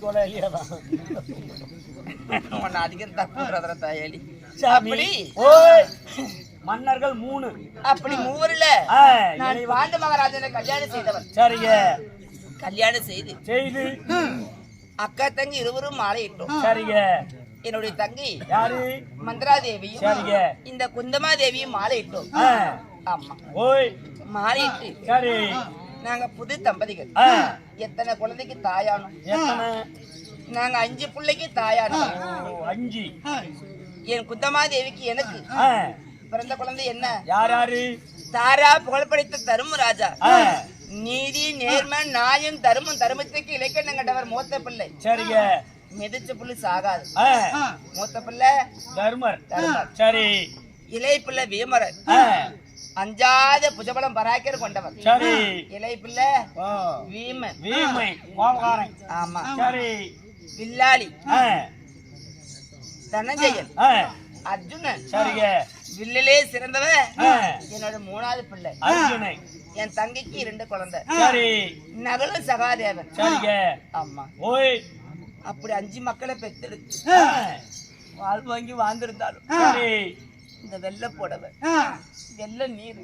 கொலை உன்னை அப்படி ஓய் மன்னர்கள் மூணு அப்படி மூவரில் நான் வாழ்ந்த மகாராஜனை கல்யாணம் செய்தவன் சரிங்க கல்யாணம் செய்து செய்து அக்கா தங்கி இருவரும் மாலையிட்டோம் சரிங்க என்னுடைய தங்கி யாரு மந்திராதேவியும் சரிங்க இந்த குந்தமாதேவியும் மாலையிட்டோம் ஆ, ஆமா ஓய் மாலையிட்டு சரி நாங்க புது தம்பதிகள். எத்தனை குழந்தைக்கு தாயானோம்? நாங்க அஞ்சு பிள்ளைக்கு தாயானோம். அஞ்சு. என் குந்தமாதேவிக்கு எனக்கு ஆ, பிறந்த குழந்தை என்ன? யார் யாரு? தாரா புகழ்படைத்த தருமராஜா நீதி நேர்மை நியாயம் தருமம் தருமத்துக்கு இலக்கணம் கண்டவர் மூத்த பிள்ளை. சரிங்க. மிதிச்ச புள்ளி சாகாது. மூத்த பிள்ளை தர்மர். சரி. இளைய பிள்ளை வீமரர். ஆ, அஞ்சாத புஜபலம் பராக்கிற கொண்டவர். சரி. இளைய பிள்ளை ஓ, வீமன் வீமை கோபக்காரன். ஆமா. சரி. வில்லாளி. தனஞ்சயன் அர்ஜுனன். சரிங்க. வில்லிலே சிறந்தவன் என்னோட மூணாவது பிள்ளை. அர்ஜுனை என் தங்கைக்கு இரண்டு குழந்தை. சரி. நகலும் சகாதேவன். சரிங்க. ஆமா. ஓய். அப்படி அஞ்சு மக்களை பெத்தெடுத்து. வாழ் வாங்கி வாழ்ந்திருந்தாலும். சரி. இந்த வெள்ளை புடவை வெள்ளை நீர்.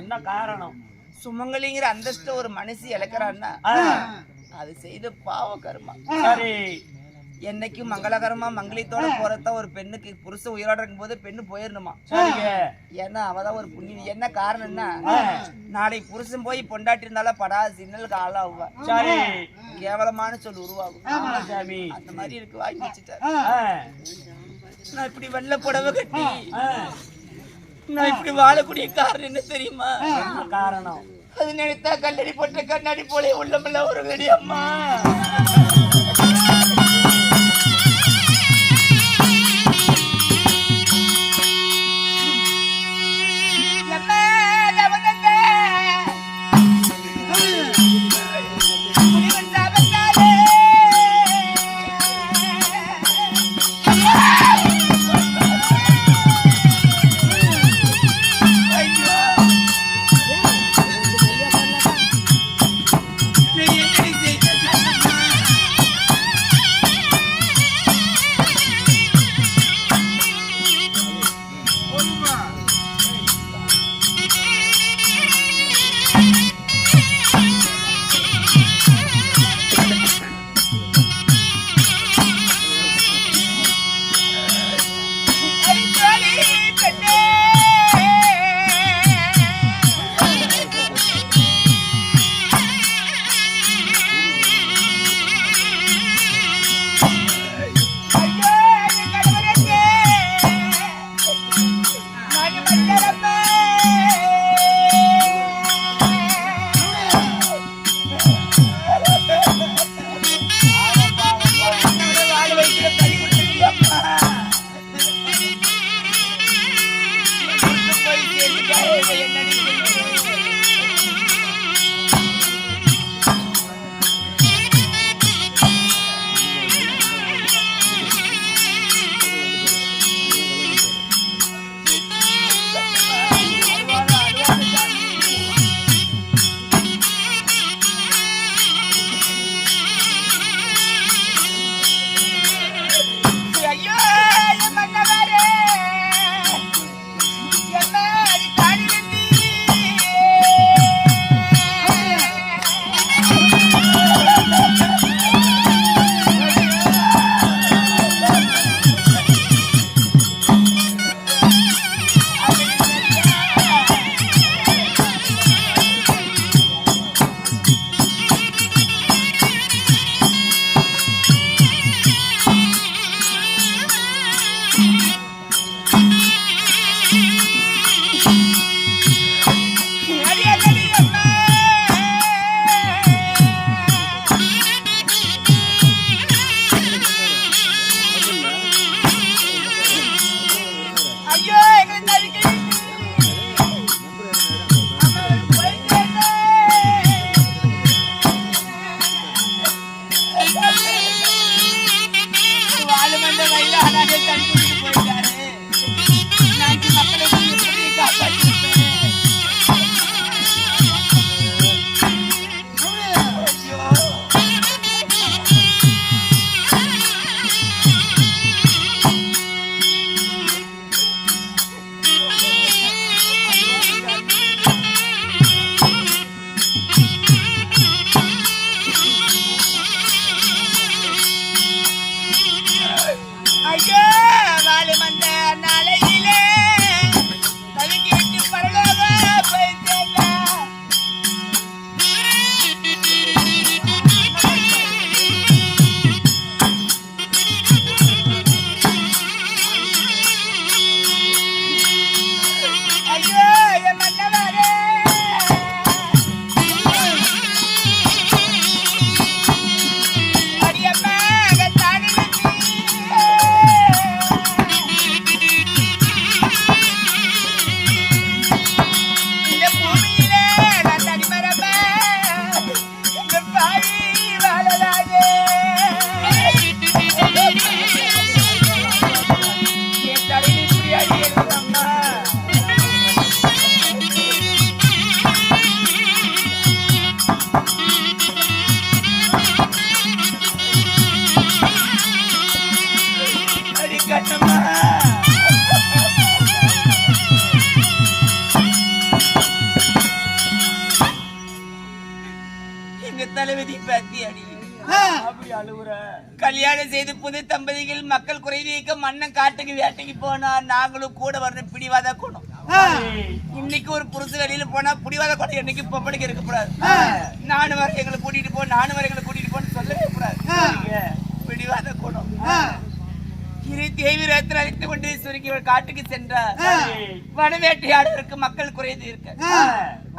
என்ன காரணம்? சுமங்கலிங்கிற அந்தஸ்து ஒரு மனுஷி இழக்கிறான்னா அது செய்த பாவ கர்மா. சரி. என்னைக்கும் மங்களகரமா மங்களத்தோட போறத ஒரு பெண்ணுக்கு புருஷன் உயிரோட இருக்கும்போது பெண்ணு போயிடணுமா ஏன்னா அவதான் ஒரு புண்ணியம் என்ன காரணம்னா நாளைக்கு புருஷன் போய் பொண்டாட்டி இருந்தாலும் படாத சின்னலுக்கு ஆளாகுவா சரி. கேவலமான சொல் உருவாகும். அந்த மாதிரி இருக்கு. வாங்கி வச்சுட்டேன் நான் இப்படி வெள்ளை புடவை கட்டி நான் இப்படி வாழக்கூடிய காரணம் என்ன தெரியுமா? காரணம்? அது நினைத்தா கல்லடி போட்ட கண்ணாடி போல உள்ளமில்ல ஒரு வெடி அம்மா. ஏண்டி அழுவுற. கல்யாணம் செய்து புது தம்பதிகள் மக்கள் குறை மன்னன் காட்டுக்கு வேட்டைக்கு போனா நாங்களும் கூட வரணும் பிடிவாத குணம் சரி. இன்னைக்கு ஒரு புருஷ வெளியில போனா பிடிவாத குணம் என்னைக்கு பொம்பளைக்கு இருக்கக்கூடாது. நானும் வர எங்களை கூட்டிட்டு போ நானும் வர எங்களை கூட்டிட்டு போன்னு சொல்லவே கூடாது. பிடிவாத குணம் இரு தேவி அழைத்து கொண்டு சுருக்கி ஒரு காட்டுக்கு சென்றார். சரி. வனவேட்டையாடுவதற்கு மக்கள் குறைந்து இருக்க.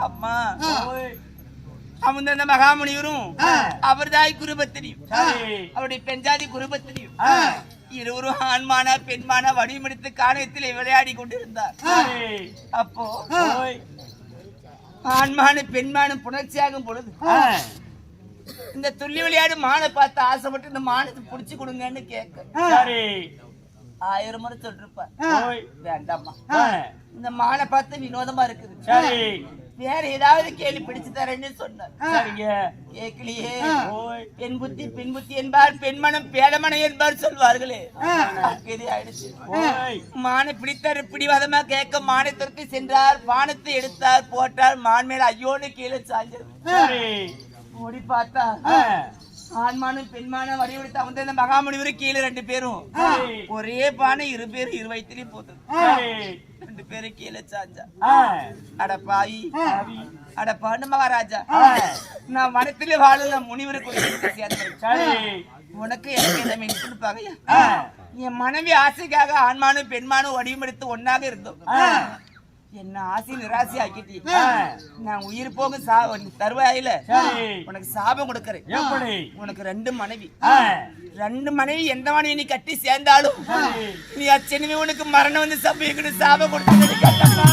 அம்மா ஓய். அமுந்த மகாமுனிவரும் அவர்தாய் குருபத்தினியும். அவருடைய பெண்ஜாதி குருபத்தினியும். இருவரும் ஆண்மான பெண்மான வடிவமெடுத்து காணயத்தில் விளையாடி கொண்டிருந்தார். அப்போ. ஆண்மான பெண்மானும் புணர்ச்சியாகும் பொழுது. இந்த துள்ளி விளையாடு மானை பார்த்து ஆசைப்பட்டு இந்த மானத்தை புடிச்சு கொடுங்கன்னு கேட்க சரி. ஆயிரம் முறை சொல்லிருப்பார் ஆ. இந்த மானை பார்த்து வினோதமா இருக்குது சரி. வேற ஏதாவது கேள்வி பிடிச்சு தரேன்னு சொன்னார். கேட்கலையே. பெண் புத்தி பெண் புத்தி என்பார் பெண்மனம் பேடமனை என்பார் சொல்வார்களே ஆயிடுச்சு. மானை பிடித்தார் பிடிவாதமா கேட்க மானை துரத்தி சென்றார் வானத்தை எடுத்தார் போட்டார் மான் மேல ஐயோன்னு கீழே சாஞ்சது. ஓடி பார்த்தா. ஆண்மானும் பெண்மானும் வடிவெடுத்து அவங்க இந்த மகாமுனிவர் கீழே ரெண்டு பேரும். ஒரே பானை இரு பேரும் இரு வயிற்றுலயும் சரி. ரெண்டு பேரும் கீழே சாஞ்சா. அட சரி. அட பாண்டு மகாராஜா. நான் வனத்திலே நான் முனிவருக்கு. உனக்கு எனக்கு என்ன மீன் பகையா. என் மனைவி ஆசைக்காக ஆண்மானும் பெண்மானும் வடிவமெடுத்து ஒன்னாக இருந்தோம். என்ன ஆசை நிராசை ஆக்கிட்டி. நான் உயிர் போக தருவாயில. உனக்கு சாபம் கொடுக்கறேன்? உனக்கு ரெண்டு மனைவி. ரெண்டு மனைவி எந்த மனைவி நீ கட்டி சேர்ந்தாலும் சரி. நீ அச்சனிமே உனக்கு மரணம் வந்து சம்பவிக்கணும் சாபம் கொடுத்து கட்டமா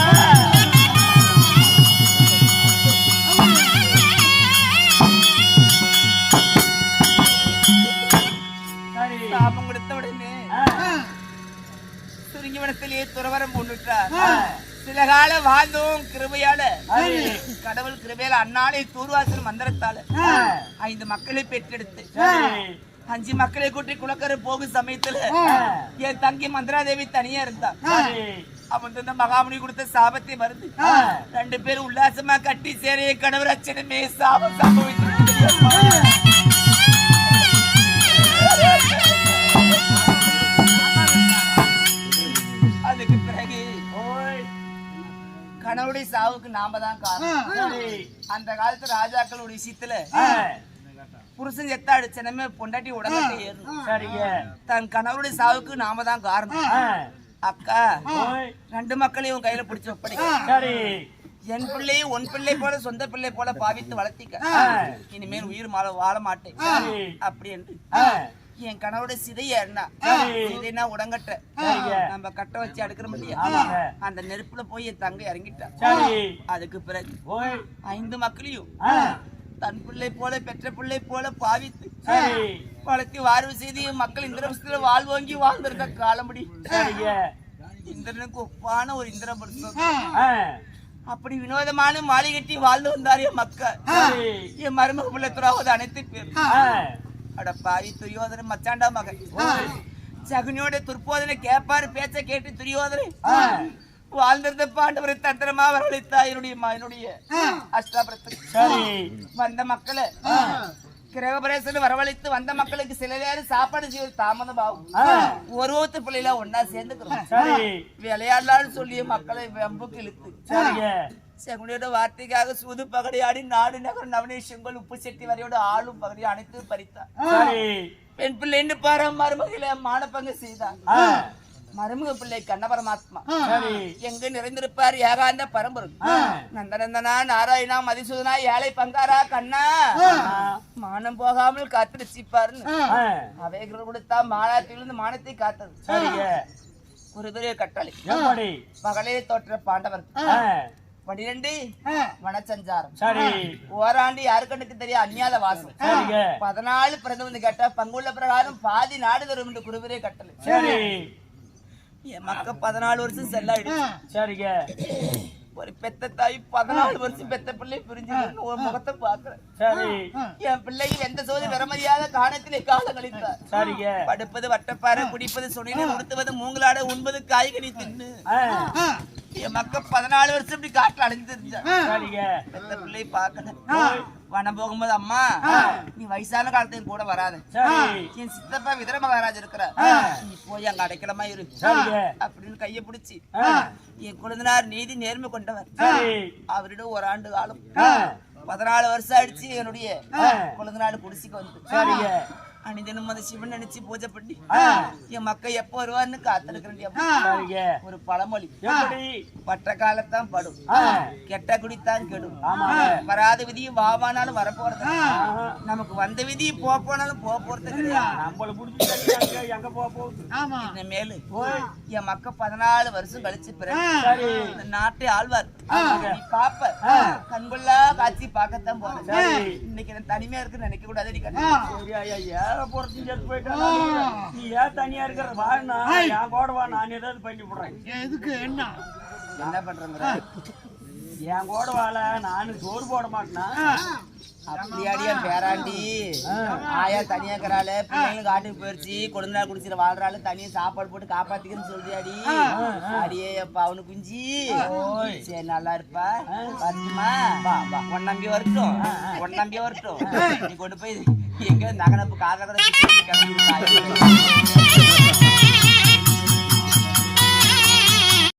சரி. சாபம் கொடுத்த உடனே. சுருங்கி வனத்திலேயே துறவரம் கொண்டுட்டார் ஆ. சில கால வாழ்ந்தோம் கிருபையால. கடவுள் கிருபையால அந்நாளை தூர்வாசல் மந்திரத்தால. ஐந்து மக்களை பெற்றெடுத்து. அஞ்சு மக்களை கூட்டி குளக்கரை போகும் சமயத்துல. என் தங்கி மந்திராதேவி தனியா இருந்தா. அவன் இந்த மகாமுனி கொடுத்த சாபத்தை மருந்து. ரெண்டு பேரும் உல்லாசமா கட்டி சேர என் கணவர் அச்சனமே சாபம் சம்பவித்து கணவருடைய சாவுக்கு நாம தான் காரணம். அந்த காலத்து ராஜாக்களோட விஷயத்துல. புருஷன் செத்தா அடிச்சனமே பொண்டாட்டி உடம்பட்டை ஏறணும் சரிங்க. தன் கணவருடைய சாவுக்கு நாம தான் காரணம். அக்கா. ரெண்டு மக்களையும் உன் கையில பிடிச்சு ஒப்படை சரி. என் பிள்ளையை உன் பிள்ளை போல சொந்த பிள்ளை போல பாவித்து வளர்த்திக்க. இனிமேல் உயிர் வாழ மாட்டேன். அப்படி என்று. என் கணவரோட சிதைய என்ன. சிதைனா உடங்கட்ட. நம்ம கட்ட வச்சு அடுக்கிற ஆமாங்க. அந்த நெருப்புல போய் என் தங்கை இறங்கிட்டா. அதுக்கு பிறகு. ஐந்து மக்களையும். தன் பிள்ளை போல பெற்ற பிள்ளை போல பாவித்து. வளர்த்தி வாழ்வு செய்து மக்கள் இந்திரபுரத்துல வாழ்வோங்கி வாழ்ந்திருந்த காலமுடி. இந்திரனுக்கு ஒப்பான ஒரு இந்திரபுரம் ஆ. அப்படி வினோதமான மாலை கட்டி வாழ்ந்து வந்தார் என் மக்கள். என் மருமக பிள்ளை துறாவது அனைத்து பேர். அட பாவி துரியோதன மச்சாண்டா மகன். சகுனியோட துர்போதனை கேட்பாரு பேச்ச கேட்டு துரியோதனை. வாழ்ந்திருந்த பாண்டவரை தந்திரமா வரவழைத்தா என்னுடைய என்னுடைய அஷ்டாபுரத்துக்கு சரி. வந்த மக்களை கிரகபரேசன் வரவழைத்து வந்த மக்களுக்கு சில நேரம் சாப்பாடு செய்வது தாமதம் ஆகும். ஒரு ஒருத்தர் பிள்ளைல ஒன்னா சேர்ந்துக்கிறோம். சரி. விளையாடலாம்னு சொல்லி மக்களை வெம்புக்கு இழுத்து சரிங்க. செகுனியோட வார்த்தைக்காக சூது பகடையாடி நாடு நகர் நவனே செங்கல் உப்பு செட்டி வரையோட ஆளும் பகடி அனைத்து பறித்தார். பெண் பிள்ளைன்னு பாரு மருமகளை மானப்பங்கு செய்தார். மருமக பிள்ளை கண்ண பரமாத்மா சரி. எங்க நிறைந்திருப்பார் ஏகாந்த பரம்பரை ஆ. நந்தநந்தனா நாராயணா மதிசூதனா ஏழை பங்காரா கண்ணா மானம் போகாமல் காத்திருச்சிப்பாருன்னு. அவைகள் கொடுத்தா மானாத்திலிருந்து மானத்தை காத்தது. ஒரு பெரிய கட்டளை? பகலே தோற்ற பாண்டவர். பனிரெண்டு வனச்சஞ்சாரம் சரி. ஓராண்டு யாருக்கண்ணுக்கு தெரியும்? அந்நியாத வாசம். பதினாலு பிறந்து வந்து கேட்டா பங்குள்ள பிரகாரம் பாதி நாடு தரும் என்று குருவரே கட்டளை. சரி. என் மக்க பதினாலு வருஷம் செல்லாயிடுச்சு. சரிங்க. ஒரு பெத்த தாய் பதினாலு வருஷம் பெத்த பிள்ளை பிரிஞ்சு ஒரு முகத்தை பாக்குறேன் சரி. என் பிள்ளை எந்த சோதி வரமதியாத காணத்திலே காலம் கழித்தார் சரிங்க. படுப்பது வட்டப்பாறை குடிப்பது சுனில உடுத்துவது மூங்கலாட உண்பது காய்கறி தின்னு. என் மக்க பதினாலு வருஷம் இப்படி காட்டுல அடைஞ்சு. பெத்த பிள்ளை பார்க்கல. வனம் போகும்போது அம்மா நீ வயசான காலத்தையும் கூட வராத. என் சித்தப்பா விதர மகாராஜ் இருக்கிற நீ போய் அங்க அடைக்கலமா இரு. அப்படின்னு கைய பிடிச்சி என் குழந்தைனார் நீதி நேர்மை கொண்டவர். அவரிடம் ஒரு ஆண்டு காலம். பதினாலு வருஷம் ஆயிடுச்சு என்னுடைய. குழந்தைனாடு குடிசிக்கு வந்து. அனிதனும் அந்த சிவன் நினைச்சு பூஜை பண்ணி என் மக்கள் எப்போ வருவான்னு காத்திருக்கிறேன் ஒரு பழமொழி. எப்படி? பட்ட காலத்தான் படும். கெட்ட குடித்தான் கெடும். வராத விதியும் வாவானாலும் வரப்போறது. நமக்கு வந்த விதி போ போனாலும் போக போறது கிடையாது ஓய் என் மக்க பதினாலு வருஷம் கழிச்சு பிறகு நாட்டை ஆழ்வார் பாப்ப. கண்கொள்ளா காட்சி பார்க்கத்தான் போறேன். சரி. இன்னைக்கு நான் தனிமையா இருக்குன்னு நினைக்க கூடாது நீ கண்ணு. சரி ஐயா ஏற போறது செத்து போயிட்டா நீ ஏன் தனியா இருக்கிற வாண்ணா என் கூட வா நான் ஏதாவது பண்ணி விடுறேன். எதுக்கு என்ன? என்ன பண்றேங்கிற? என் கூட வாழ நானு சோறு போட மாட்டேனா? அப்படியாடியா பேராண்டி? ஆயா தனியா இருக்கிறாள் பிள்ளைங்களும் காட்டுக்கு போயிருச்சு குழந்தை குடிச்சிட்டு வாழ்றாள் தனியா சாப்பாடு போட்டு காப்பாத்திக்கன்னு சொல்றியாடி? அடியே அப்பா அவனு குஞ்சி. சரி நல்லா இருப்பா. வரட்டுமா? வா வா. உன் நம்பி வரட்டும். உன் நம்பி வரட்டும். நீ கொண்டு போய் எங்க நகனப்பு காதல கூட